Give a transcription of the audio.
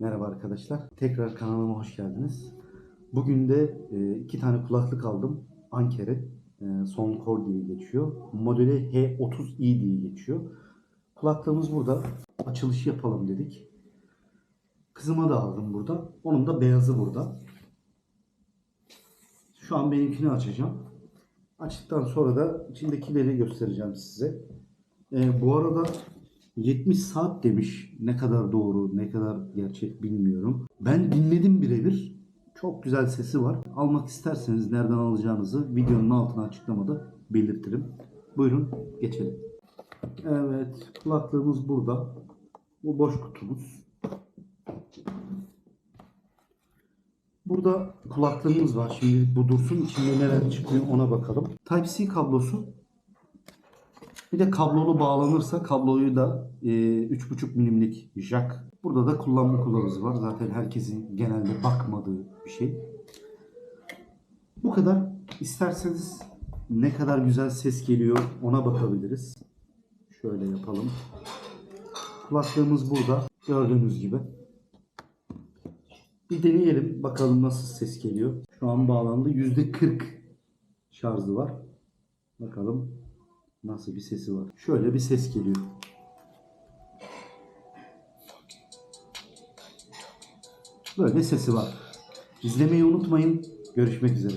Merhaba arkadaşlar. Tekrar kanalıma hoş geldiniz. Bugün de e, iki tane kulaklık aldım. Ankeret Soundcore diye geçiyor. Modeli H30i diye geçiyor. Kulaklığımız burada. Açılışı yapalım dedik. Kızıma da aldım burada. Onun da beyazı burada. Şu an benimkini açacağım. Açtıktan sonra da içindekileri göstereceğim size. E, bu arada 70 saat demiş. Ne kadar doğru, ne kadar gerçek bilmiyorum. Ben dinledim birebir. Çok güzel sesi var. Almak isterseniz nereden alacağınızı videonun altına açıklamada belirtirim. Buyurun geçelim. Evet, kulaklığımız burada. Bu boş kutumuz. Burada kulaklığımız var. Şimdi bu dursun. İçinde neler çıkıyor ona bakalım. Type-C kablosu bir de kablolu bağlanırsa kabloyu da e, 3.5 milimlik jack. Burada da kullanma kılavuzu var. Zaten herkesin genelde bakmadığı bir şey. Bu kadar. İsterseniz ne kadar güzel ses geliyor ona bakabiliriz. Şöyle yapalım. Kulaklığımız burada. Gördüğünüz gibi. Bir deneyelim. Bakalım nasıl ses geliyor. Şu an bağlandı. %40 şarjı var. Bakalım Nasıl bir sesi var? Şöyle bir ses geliyor. Böyle sesi var. İzlemeyi unutmayın. Görüşmek üzere.